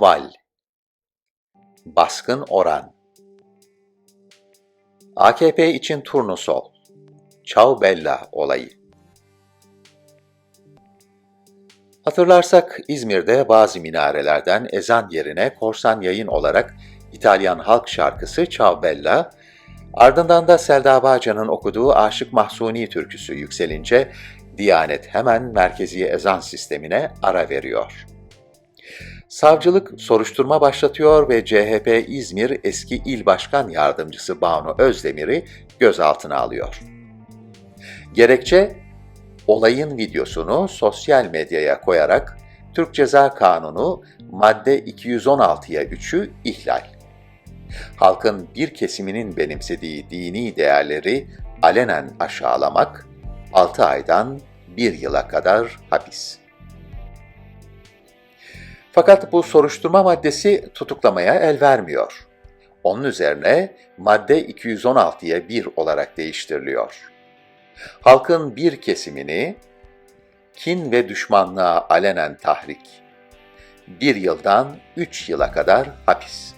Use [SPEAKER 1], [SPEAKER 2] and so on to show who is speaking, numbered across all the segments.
[SPEAKER 1] Ahval Baskın oran AKP için turnusol Ciao Bella olayı Hatırlarsak İzmir'de bazı minarelerden ezan yerine korsan yayın olarak İtalyan halk şarkısı Ciao Bella, ardından da Selda Bağcan'ın okuduğu Aşık Mahsuni türküsü yükselince Diyanet hemen merkezi ezan sistemine ara veriyor. Savcılık soruşturma başlatıyor ve CHP İzmir eski il başkan yardımcısı Banu Özdemir'i gözaltına alıyor. Gerekçe, olayın videosunu sosyal medyaya koyarak Türk Ceza Kanunu madde 216'ya 3'ü ihlal. Halkın bir kesiminin benimsediği dini değerleri alenen aşağılamak, 6 aydan 1 yıla kadar hapis. Fakat bu soruşturma maddesi tutuklamaya el vermiyor. Onun üzerine madde 216'ya 1 olarak değiştiriliyor. Halkın bir kesimini kin ve düşmanlığa alenen tahrik, bir yıldan üç yıla kadar hapis.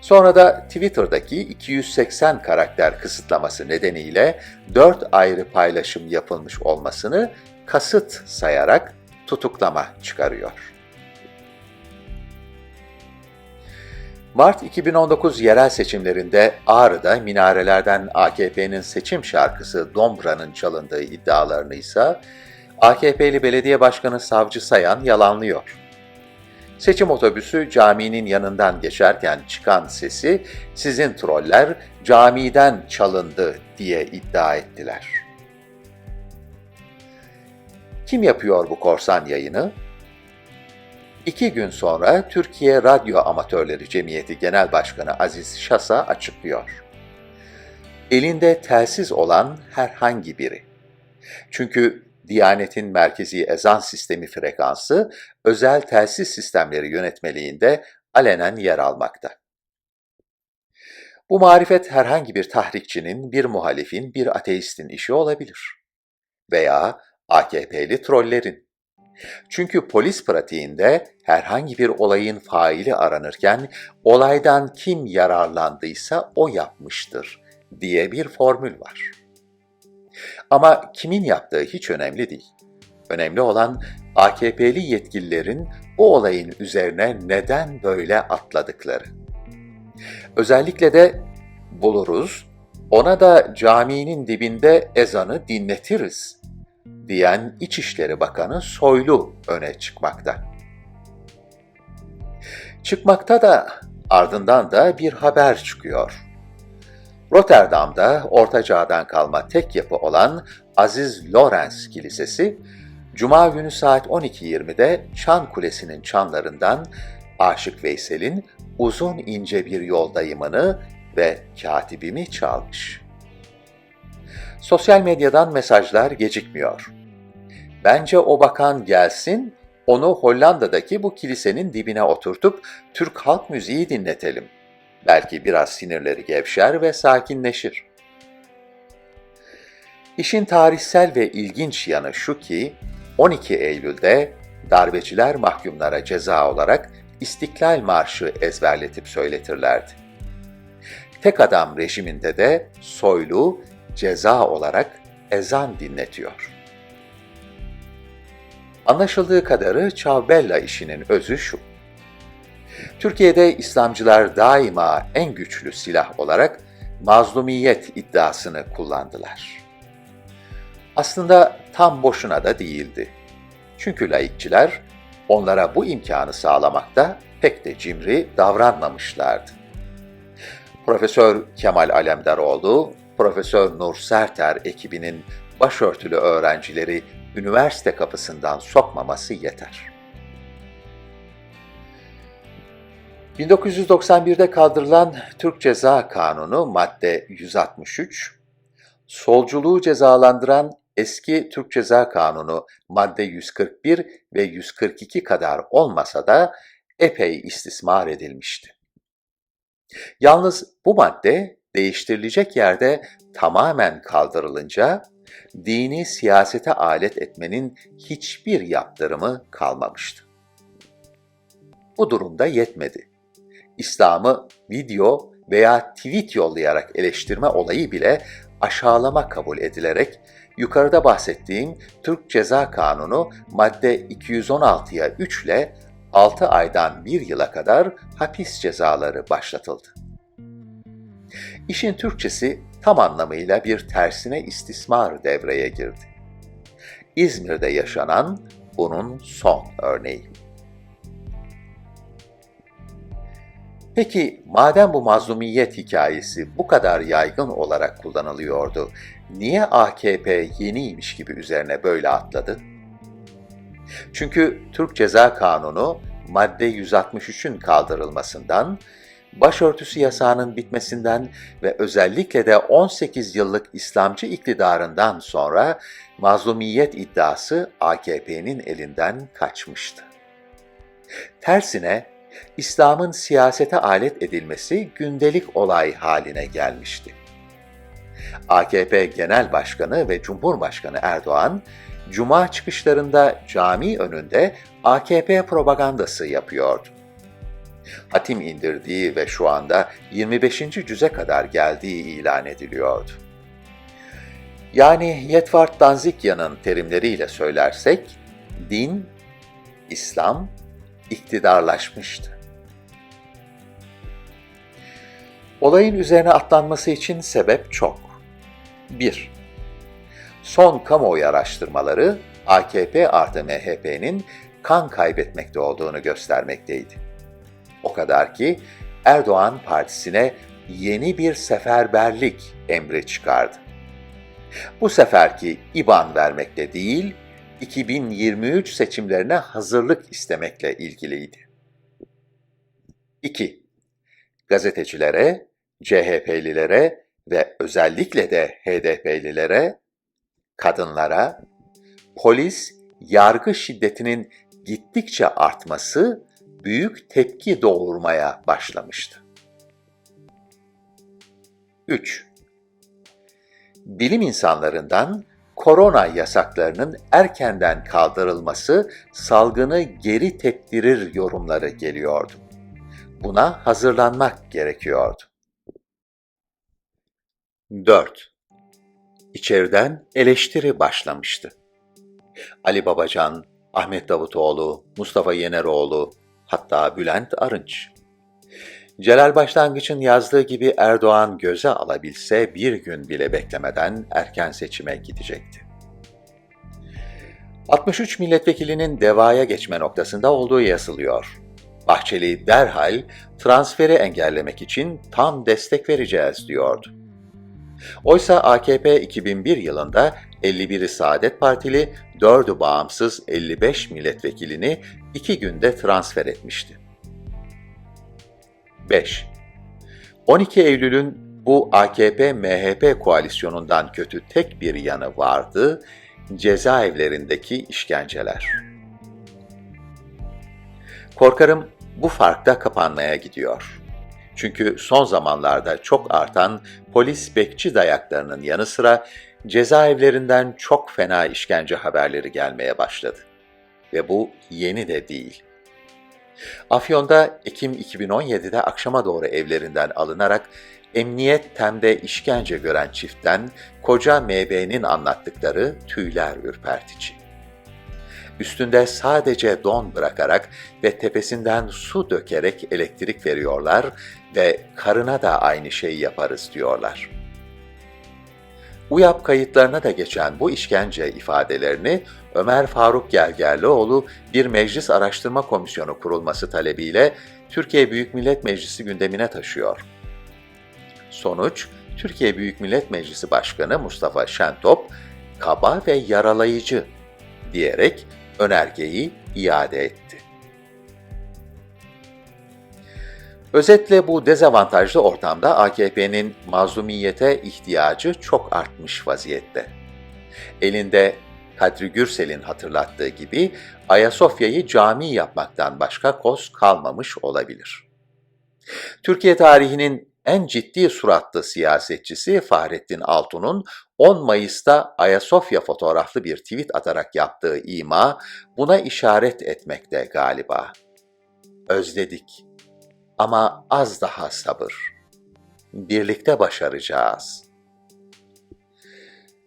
[SPEAKER 1] Sonra da Twitter'daki 280 karakter kısıtlaması nedeniyle 4 ayrı paylaşım yapılmış olmasını kasıt sayarak tutuklama çıkarıyor. Mart 2019 yerel seçimlerinde Ağrı'da minarelerden AKP'nin seçim şarkısı Dombra'nın çalındığı iddialarını ise AKP'li belediye başkanı Savcı Sayan yalanlıyor. Seçim otobüsü caminin yanından geçerken çıkan sesi sizin troller camiden çalındı diye iddia ettiler. Kim yapıyor bu korsan yayını? İki gün sonra Türkiye Radyo Amatörleri Cemiyeti Genel Başkanı Aziz Şasa açıklıyor. Elinde telsiz olan herhangi biri. Çünkü Diyanet'in merkezi ezan sistemi frekansı özel telsiz sistemleri yönetmeliğinde alenen yer almakta. Bu marifet herhangi bir tahrikçinin, bir muhalifin, bir ateistin işi olabilir. Veya AKP'li trollerin. Çünkü polis pratiğinde herhangi bir olayın faili aranırken olaydan kim yararlandıysa o yapmıştır diye bir formül var. Ama kimin yaptığı hiç önemli değil. Önemli olan AKP'li yetkililerin bu olayın üzerine neden böyle atladıkları. Özellikle de buluruz, ona da caminin dibinde ezanı dinletiriz diyen İçişleri Bakanı Soylu öne çıkmakta. Çıkmakta da ardından da bir haber çıkıyor. Rotterdam'da Orta Çağ'dan kalma tek yapı olan Aziz Lorenz Kilisesi, Cuma günü saat 12.20'de Çan Kulesi'nin çanlarından Aşık Veysel'in uzun ince bir yoldayımını ve katibimi çalmış. Sosyal medyadan mesajlar gecikmiyor. Bence o bakan gelsin, onu Hollanda'daki bu kilisenin dibine oturtup Türk halk müziği dinletelim. Belki biraz sinirleri gevşer ve sakinleşir. İşin tarihsel ve ilginç yanı şu ki, 12 Eylül'de darbeciler mahkumlara ceza olarak İstiklal Marşı ezberletip söyletirlerdi. Tek adam rejiminde de soylu ceza olarak ezan dinletiyor. Anlaşıldığı kadarı Çavbella işinin özü şu. Türkiye'de İslamcılar daima en güçlü silah olarak mazlumiyet iddiasını kullandılar. Aslında tam boşuna da değildi. Çünkü laikçiler onlara bu imkanı sağlamakta pek de cimri davranmamışlardı. Profesör Kemal Alemdaroğlu, Profesör Nur Serter ekibinin başörtülü öğrencileri üniversite kapısından sokmaması yeter. 1991'de kaldırılan Türk Ceza Kanunu madde 163, solculuğu cezalandıran eski Türk Ceza Kanunu madde 141 ve 142 kadar olmasa da epey istismar edilmişti. Yalnız bu madde değiştirilecek yerde tamamen kaldırılınca dini siyasete alet etmenin hiçbir yaptırımı kalmamıştı. Bu durumda yetmedi. İslam'ı video veya tweet yollayarak eleştirme olayı bile aşağılama kabul edilerek yukarıda bahsettiğim Türk Ceza Kanunu madde 216'ya 3 ile 6 aydan 1 yıla kadar hapis cezaları başlatıldı. İşin Türkçesi tam anlamıyla bir tersine istismar devreye girdi. İzmir'de yaşanan bunun son örneği. Peki madem bu mazlumiyet hikayesi bu kadar yaygın olarak kullanılıyordu, niye AKP yeniymiş gibi üzerine böyle atladı? Çünkü Türk Ceza Kanunu madde 163'ün kaldırılmasından, başörtüsü yasağının bitmesinden ve özellikle de 18 yıllık İslamcı iktidarından sonra mazlumiyet iddiası AKP'nin elinden kaçmıştı. Tersine İslam'ın siyasete alet edilmesi gündelik olay haline gelmişti. AKP Genel Başkanı ve Cumhurbaşkanı Erdoğan, Cuma çıkışlarında cami önünde AKP propagandası yapıyordu. Hatim indirdiği ve şu anda 25. cüze kadar geldiği ilan ediliyordu. Yani Yetvart Danzikya'nın terimleriyle söylersek, din, İslam, iktidarlaşmıştı. Olayın üzerine atlanması için sebep çok. 1. Son kamuoyu araştırmaları AKP artı MHP'nin kan kaybetmekte olduğunu göstermekteydi. O kadar ki Erdoğan partisine yeni bir seferberlik emri çıkardı. Bu seferki İBAN vermekle değil, 2023 seçimlerine hazırlık istemekle ilgiliydi. 2. Gazetecilere, CHP'lilere ve özellikle de HDP'lilere, kadınlara, polis, yargı şiddetinin gittikçe artması büyük tepki doğurmaya başlamıştı. 3. Bilim insanlarından korona yasaklarının erkenden kaldırılması salgını geri teptirir yorumları geliyordu. Buna hazırlanmak gerekiyordu. 4. İçeriden eleştiri başlamıştı. Ali Babacan, Ahmet Davutoğlu, Mustafa Yeneroğlu, hatta Bülent Arınç. Celal Başlangıç'ın yazdığı gibi Erdoğan göze alabilse bir gün bile beklemeden erken seçime gidecekti. 63 milletvekilinin devaya geçme noktasında olduğu yazılıyor. Bahçeli derhal transferi engellemek için tam destek vereceğiz diyordu. Oysa AKP 2001 yılında 51'i Saadet Partili, 4'ü bağımsız 55 milletvekilini iki günde transfer etmişti. 5. 12 Eylül'ün bu AKP-MHP koalisyonundan kötü tek bir yanı vardı, cezaevlerindeki işkenceler. Korkarım bu fark da kapanmaya gidiyor. Çünkü son zamanlarda çok artan polis bekçi dayaklarının yanı sıra cezaevlerinden çok fena işkence haberleri gelmeye başladı. Ve bu yeni de değil. Afyon'da Ekim 2017'de akşama doğru evlerinden alınarak emniyet temde işkence gören çiftten koca MB'nin anlattıkları tüyler ürpertici. Üstünde sadece don bırakarak ve tepesinden su dökerek elektrik veriyorlar ve karına da aynı şeyi yaparız diyorlar. UYAP kayıtlarına da geçen bu işkence ifadelerini Ömer Faruk Gergerlioğlu bir meclis araştırma komisyonu kurulması talebiyle Türkiye Büyük Millet Meclisi gündemine taşıyor. Sonuç, Türkiye Büyük Millet Meclisi Başkanı Mustafa Şentop, kaba ve yaralayıcı diyerek önergeyi iade etti. Özetle bu dezavantajlı ortamda AKP'nin mazlumiyete ihtiyacı çok artmış vaziyette. Elinde Kadri Gürsel'in hatırlattığı gibi Ayasofya'yı cami yapmaktan başka koz kalmamış olabilir. Türkiye tarihinin en ciddi suratlı siyasetçisi Fahrettin Altun'un 10 Mayıs'ta Ayasofya fotoğraflı bir tweet atarak yaptığı ima buna işaret etmekte galiba. özledik. Ama az daha sabır. Birlikte başaracağız.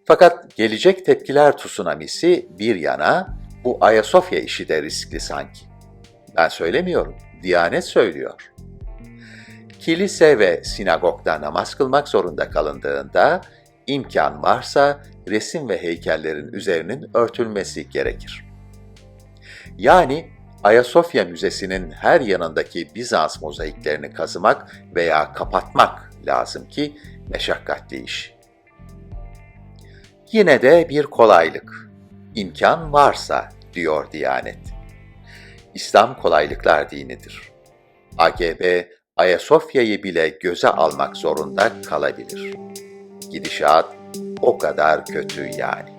[SPEAKER 1] Fakat gelecek tepkiler tsunamisi bir yana, bu Ayasofya işi de riskli sanki. Ben söylemiyorum, Diyanet söylüyor. Kilise ve sinagogda namaz kılmak zorunda kalındığında, imkan varsa resim ve heykellerin üzerinin örtülmesi gerekir. Yani Ayasofya Müzesi'nin her yanındaki Bizans mozaiklerini kazımak veya kapatmak lazım ki meşakkatli iş. Yine de bir kolaylık. İmkan varsa diyor Diyanet. İslam kolaylıklar dinidir. AGB Ayasofya'yı bile göze almak zorunda kalabilir. Gidişat o kadar kötü yani.